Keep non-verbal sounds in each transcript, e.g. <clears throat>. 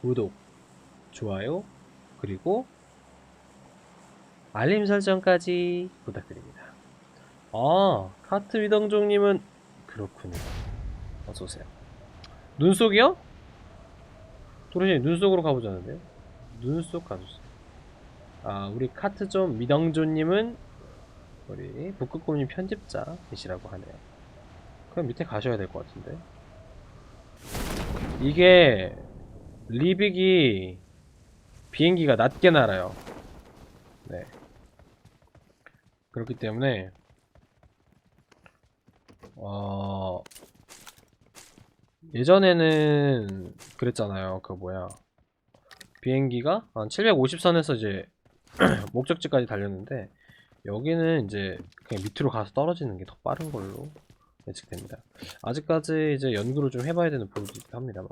구독, 좋아요, 그리고 알림 설정까지 부탁드립니다. 아, 카트 위덩종님은 그렇군요. 어서오세요. 눈 속이요? 도로님 눈 속으로 가보자는데요? 눈 속 가주세요. 아, 우리 카트 좀 미덩조님은 우리 북극곰님 편집자이시라고 하네요. 그럼 밑에 가셔야 될 것 같은데. 이게 리빅이 비행기가 낮게 날아요. 네. 그렇기 때문에 어 예전에는 그랬잖아요. 그 뭐야 비행기가 한 750선에서 이제 <clears throat> 목적지까지 달렸는데 여기는 이제 그냥 밑으로 가서 떨어지는 게 더 빠른 걸로 예측됩니다. 아직까지 이제 연구를 좀 해봐야 되는 부분이긴 합니다만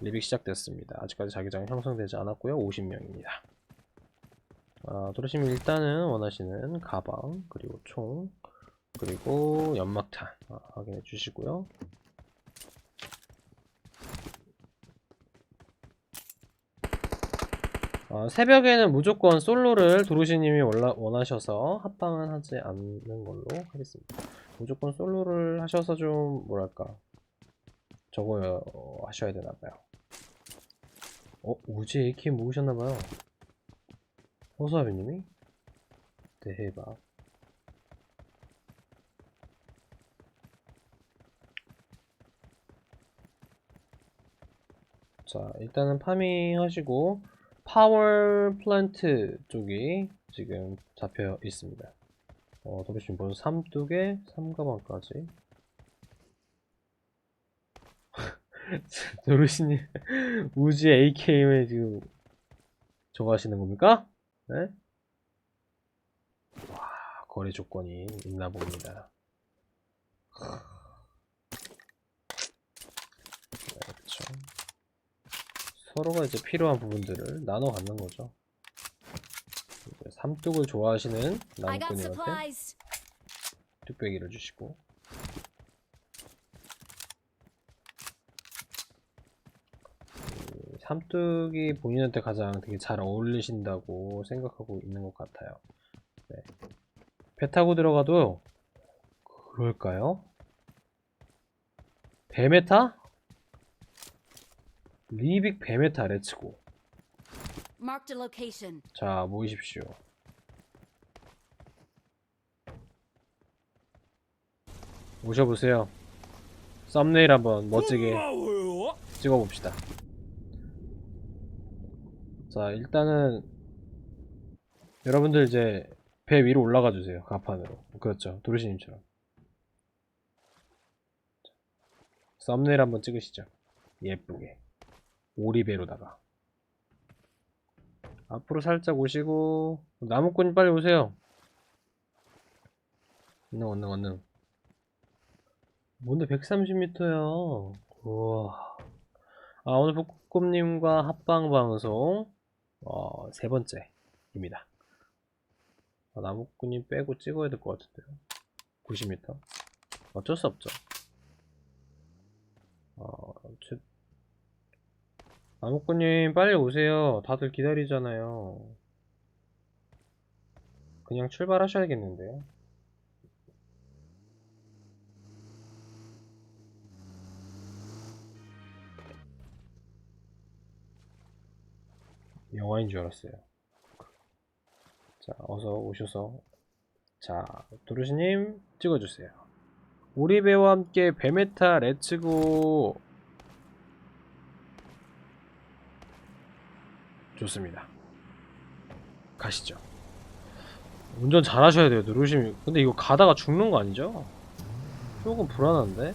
리빅 시작됐습니다. 아직까지 자기장이 형성되지 않았고요. 50명입니다. 아, 도로시민 일단은 원하시는 가방 그리고 총 그리고 연막탄 아, 확인해 주시고요. 아, 새벽에는 무조건 솔로를 도로시님이 원하셔서 합방은 하지 않는 걸로 하겠습니다. 무조건 솔로를 하셔서 좀 뭐랄까 저거 어, 하셔야 되나봐요. 어 우지 AK 모으셨나봐요. 호수아비님이 대박. 자 일단은 파밍 하시고 파워 플랜트 쪽이 지금 잡혀 있습니다. 어, 도로심 벌써 삼두개, 삼가방까지. <laughs> 도로시님 우지 AK에 지금 저거 하시는 겁니까? 네? 와 거래 조건이 있나 봅니다. 네, 그렇죠. 서로가 이제 필요한 부분들을 나눠 갖는 거죠. 삼뚝을 좋아하시는 supplies. 뚝배기를 주시고 삼뚝이 본인한테 가장 되게 잘 어울리신다고 생각하고 있는 것 같아요. 네. 배 타고 들어가도 그럴까요? 배메타? 리빅 배메타 레츠고. 자 모이십시오 오셔보세요 썸네일 한번 멋지게 찍어봅시다 자 일단은 여러분들 이제 배 위로 올라가 주세요 가판으로. 그렇죠. 도르시님처럼. 썸네일 한번 찍으시죠. 예쁘게. 오리배로다가. 앞으로 살짝 오시고 나무꾼이 빨리 오세요. 언능 언능 언능. 뭔데 130m야. 우와. 아 오늘 북꿈님과 합방 방송 어, 세 번째입니다. 아, 나무꾼님 빼고 찍어야 될 것 같은데요. 90m 어쩔 수 없죠. 어, 제... 나무꾼님 빨리 오세요. 다들 기다리잖아요. 그냥 출발하셔야겠는데요 영화인 줄 알았어요. 자, 어서 오셔서. 자, 도르시님 찍어주세요. 우리 배와 함께 베메타 레츠고. 좋습니다. 가시죠. 운전 잘 하셔야 돼요, 도르시님. 근데 이거 가다가 죽는 거 아니죠? 조금 불안한데?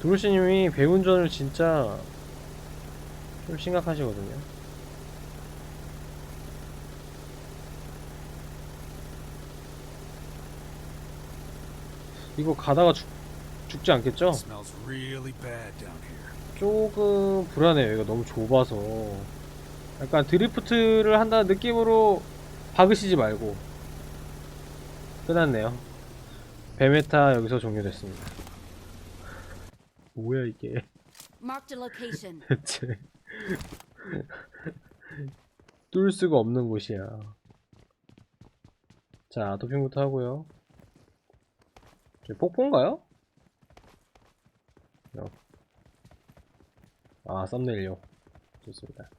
도르시님이 배운전을 진짜 좀 심각하시거든요. 이거 가다가 죽, 죽지 않겠죠? 조금 불안해요. 이거 너무 좁아서. 약간 드리프트를 한다는 느낌으로 박으시지 말고. 끝났네요. 베메타 여기서 종료됐습니다. 뭐야 이게. <laughs> 대체 뚫을 수가 없는 곳이야 자 도핑부터 하고요 저 폭포인가요? 어. 아 썸네일요 좋습니다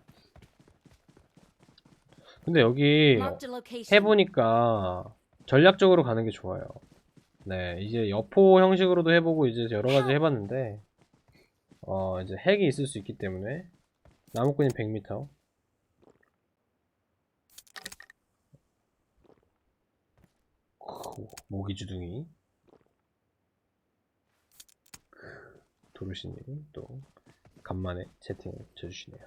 근데 여기. 해보니까 전략적으로 가는 게 좋아요. 네, 이제 여포 형식으로도 해보고 이제 여러 가지 해봤는데, 어, 이제 핵이 있을 수 있기 때문에, 나무꾼이 100m. 모기 주둥이. 도르시님이 또, 간만에 채팅을 쳐주시네요.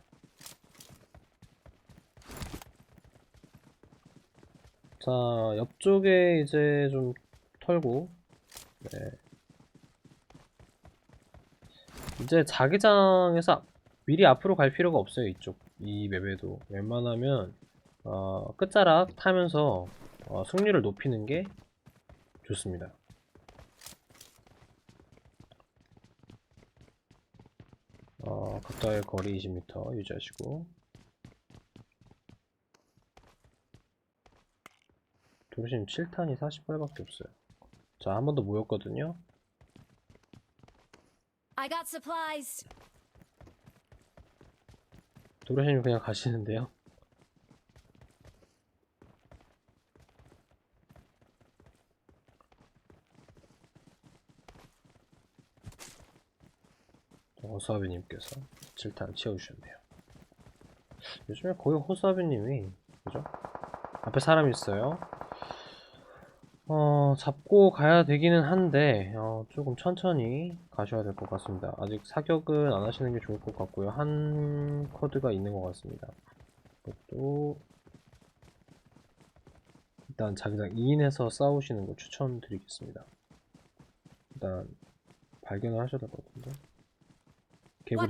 자, 옆쪽에 이제 좀 털고, 네. 이제 자기장에서 미리 앞으로 갈 필요가 없어요, 이쪽. 이 맵에도. 웬만하면, 어, 끝자락 타면서, 어, 승률을 높이는 게 좋습니다. 어, 각자의 거리 20m 유지하시고, 도르심 7탄이 48밖에 없어요. 자, 한 번 더 모였거든요. I got supplies. 도르심 그냥 가시는데요. 호수아비님께서 7탄 채워주셨네요. 요즘에 거의 호수아비님이, 그죠? 앞에 사람 있어요. 어, 잡고 가야 되기는 한데, 어, 조금 천천히 가셔야 될 것 같습니다. 아직 사격은 안 하시는 게 좋을 것 같고요. 한 쿼드가 있는 것 같습니다. 그것도, 일단 자기장 2인에서 싸우시는 거 추천드리겠습니다. 일단, 발견을 하셔야 될 것 같은데. 개구리.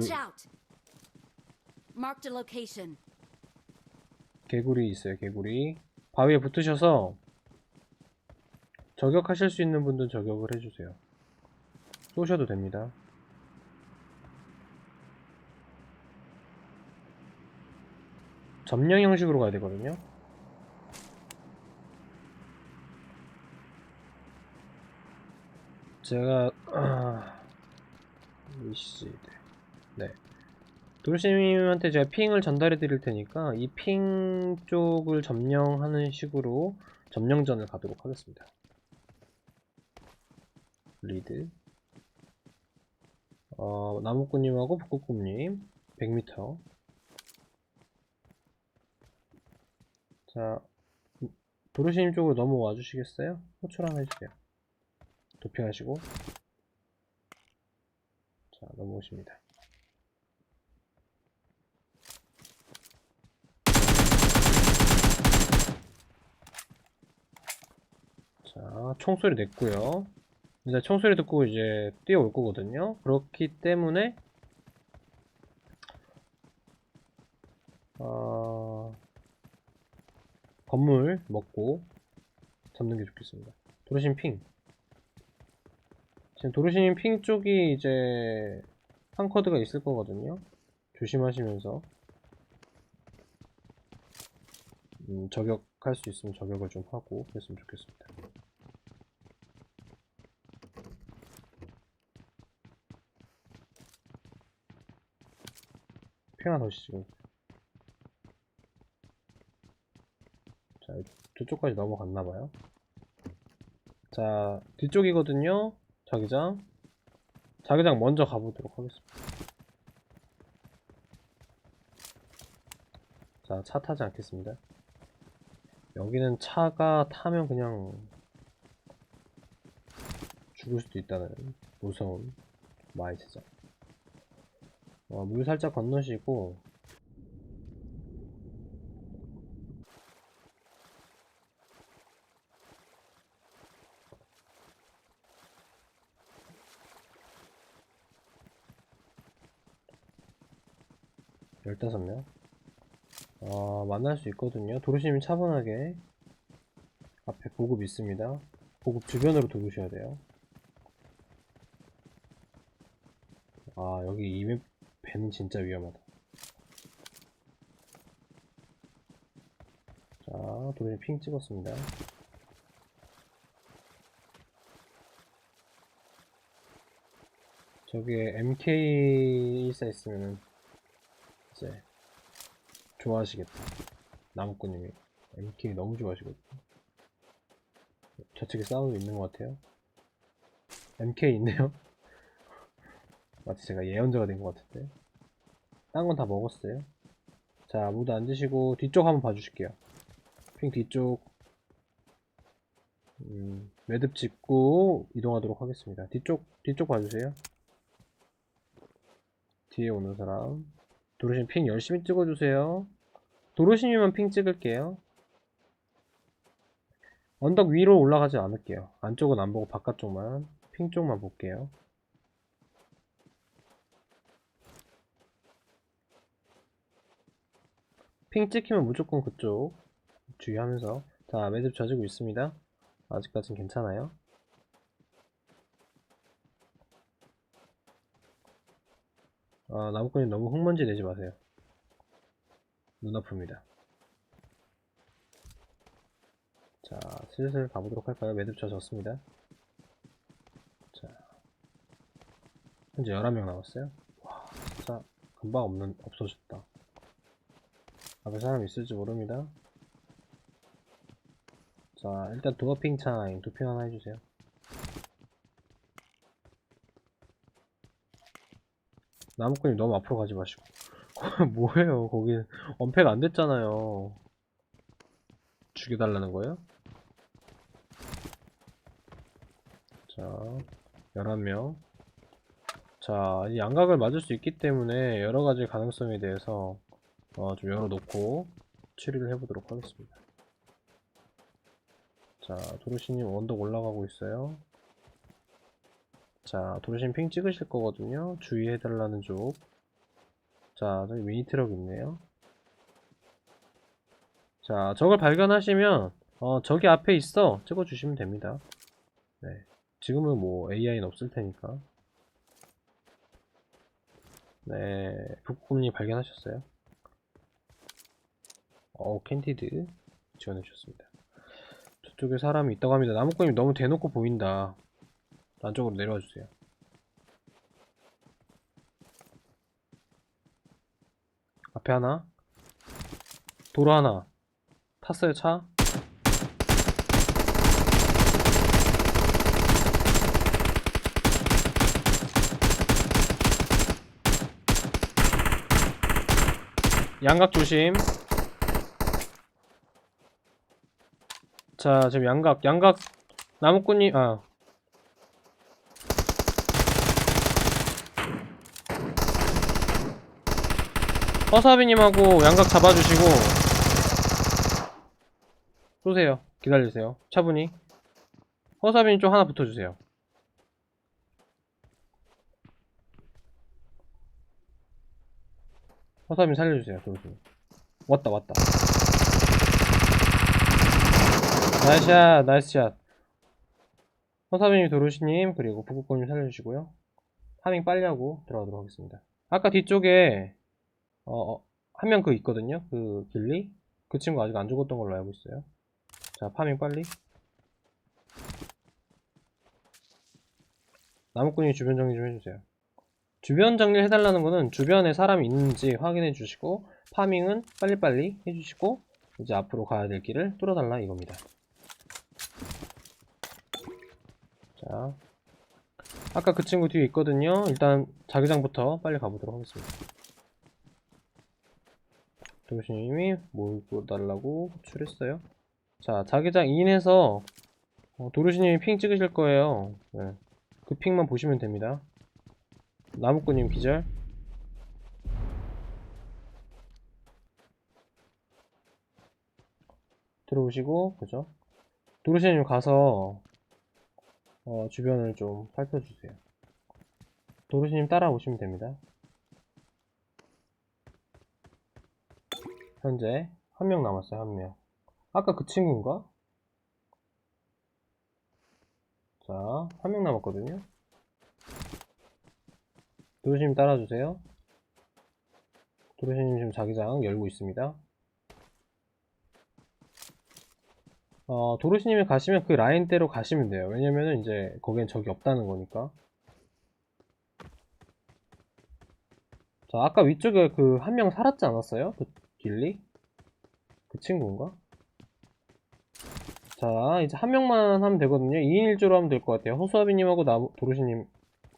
개구리 있어요, 개구리. 바위에 붙으셔서 저격하실 수 있는 분들 저격을 해주세요. 쏘셔도 됩니다. 점령 형식으로 가야 되거든요. 제가 아... 이씨 네 도르시님한테 제가 핑을 전달해 드릴 테니까 이 핑 쪽을 점령하는 식으로 점령전을 가도록 하겠습니다. 리드. 어, 나무꾼님하고 북극곰님 100m 자 도르시님 쪽으로 넘어와 주시겠어요? 호출 하나 해주세요. 도핑하시고. 자 넘어오십니다. 자 총소리 냈고요 이제 총소리 듣고 이제 뛰어올 거거든요. 그렇기 때문에 어, 건물 먹고 잡는 게 좋겠습니다. 도로심 핑. 지금 도로심 핑 쪽이 이제 한 커드가 있을 거거든요. 조심하시면서 음, 저격할 수 있으면 저격을 좀 하고 그랬으면 좋겠습니다. 핑 하나 더 시고 자 저쪽까지 넘어갔나봐요. 자 뒤쪽이거든요 자기장. 자기장 먼저 가보도록 하겠습니다. 자 차 타지 않겠습니다. 여기는 차가 타면 그냥 죽을 수도 있다는 무서운 마이스죠 어, 물 살짝 건너시고. 열다섯 명? 어, 만날 수 있거든요. 도로시님 차분하게 앞에 보급 있습니다. 보급 주변으로 도우셔야 돼요. 아 여기 이 맵 배는 진짜 위험하다. 자 도로시 핑 찍었습니다. 저기에 MK14 있으면은 이제 좋아하시겠다. 나무꾼님이. MK 너무 좋아하시거든요. 저쪽에 싸우고 있는 것 같아요. MK 있네요. <laughs> 마치 제가 예언자가 된 것 같은데 딴 건 다 먹었어요. 자 모두 앉으시고 뒤쪽 한번 봐주실게요. 핑 뒤쪽. 음, 매듭 짚고 이동하도록 하겠습니다. 뒤쪽 뒤쪽 봐주세요. 뒤에 오는 사람. 도로신 핑 열심히 찍어주세요. 도로신이면 핑 찍을게요. 언덕 위로 올라가지 않을게요. 안쪽은 안 보고 바깥쪽만 핑 쪽만 볼게요 핑 찍히면 무조건 그쪽 주의하면서. 자 매듭 젖고 있습니다. 아직까진 괜찮아요. 아 나무꾼이 너무 흙먼지 내지 마세요. 눈 아픕니다. 자 슬슬 가보도록 할까요? 매듭 젖었습니다. 자 현재 11명 남았어요. 와 진짜 금방 없는 없어졌다 앞에 사람 있을지 모릅니다. 자, 일단 도어핑 차임 도핑 하나 해주세요. 나무꾼이 너무 앞으로 가지 마시고. <laughs> 뭐예요, 거기 언패가 안 됐잖아요. 죽여달라는 거예요? 자, 11명. 자, 이 양각을 맞을 수 있기 때문에 여러 가지 가능성에 대해서 어, 좀 열어놓고 추리를 해보도록 하겠습니다. 자, 도로시님 언덕 올라가고 있어요. 자, 도로시님 핑 찍으실 거거든요. 주의해달라는 쪽. 자, 저기 미니 트럭 있네요. 자, 저걸 발견하시면, 어, 저기 앞에 있어. 찍어주시면 됩니다. 네. 지금은 뭐 AI는 없을 테니까. 네, 북꿈님 발견하셨어요? 어, 캔디드 지원해 주셨습니다. 저쪽에 사람이 있다고 합니다. 나무꾼님 너무 대놓고 보인다. 안쪽으로 내려와 주세요. 앞에 하나. 도로 하나. 탔어요, 차? 양각 조심. 자, 지금 양각, 양각, 나무꾼이, 아. 허사비님하고 양각 잡아주시고, 쏘세요. 기다리세요. 차분히. 허사비님 쪽 하나 붙어주세요. 허사비님 살려주세요. 도로님. 왔다, 왔다. 나이스 샷, 나이스 샷. 허사빈님, 도로시님, 그리고 북극곰님 살려주시고요. 파밍 빨리 하고 들어가도록 하겠습니다. 아까 뒤쪽에, 어, 한 명 그 있거든요? 그, 길리? 그 친구 아직 안 죽었던 걸로 알고 있어요. 자, 파밍 빨리. 나무꾼이 주변 정리 좀 해주세요. 주변 정리를 해달라는 거는 주변에 사람이 있는지 확인해 주시고, 파밍은 빨리빨리 해주시고, 이제 앞으로 가야 될 길을 뚫어달라 이겁니다. 자, 아까 그 친구 뒤에 있거든요. 일단 자기장부터 빨리 가보도록 하겠습니다. 도시님이 몰고 달라고 호출했어요. 자, 자기장 인해서 어, 도르시님이 핑 찍으실 거예요. 네. 그 핑만 보시면 됩니다. 나무꾼님 기절. 들어오시고, 그죠? 도르시님 가서 어, 주변을 좀 살펴주세요. 도르시님 따라오시면 됩니다. 현재 한 명 남았어요, 한 명. 아까 그 친구인가? 자, 한 명 남았거든요. 도로시님 따라주세요. 도로시님 지금 자기장 열고 있습니다. 어, 도로시님이 가시면 그 라인대로 가시면 돼요. 왜냐면은 이제 거기엔 적이 없다는 거니까. 자, 아까 위쪽에 그 한 명 살았지 않았어요? 그 길리? 그 친구인가? 자, 이제 한 명만 하면 되거든요. 2인 1조로 하면 될 것 같아요. 호수아비님하고 나, 도로시님.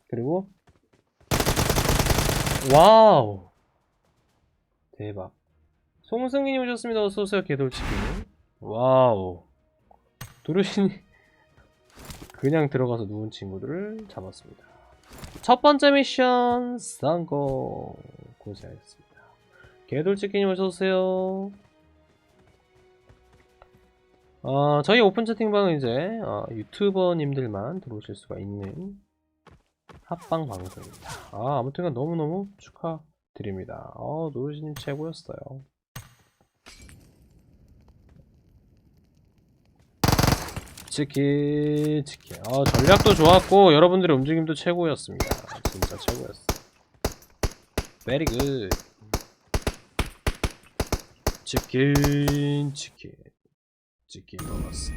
그리고, 와우! 대박. 송승민님 오셨습니다. 어서오세요, 개돌치기. 와우. 도로시님. <laughs> 그냥 들어가서 누운 친구들을 잡았습니다. 첫 번째 미션, 성공. 고생하셨습니다. 개돌치기님 어서오세요. 어, 저희 오픈 채팅방은 이제 어, 유튜버님들만 들어오실 수가 있는 합방 방송입니다. 아, 아무튼간 너무너무 축하드립니다. 어, 노르시님 최고였어요. 치킨, 치킨. 어, 전략도 좋았고, 여러분들의 움직임도 최고였습니다. 진짜 최고였어. Very good. 치킨, 치킨. 치킨 먹었어.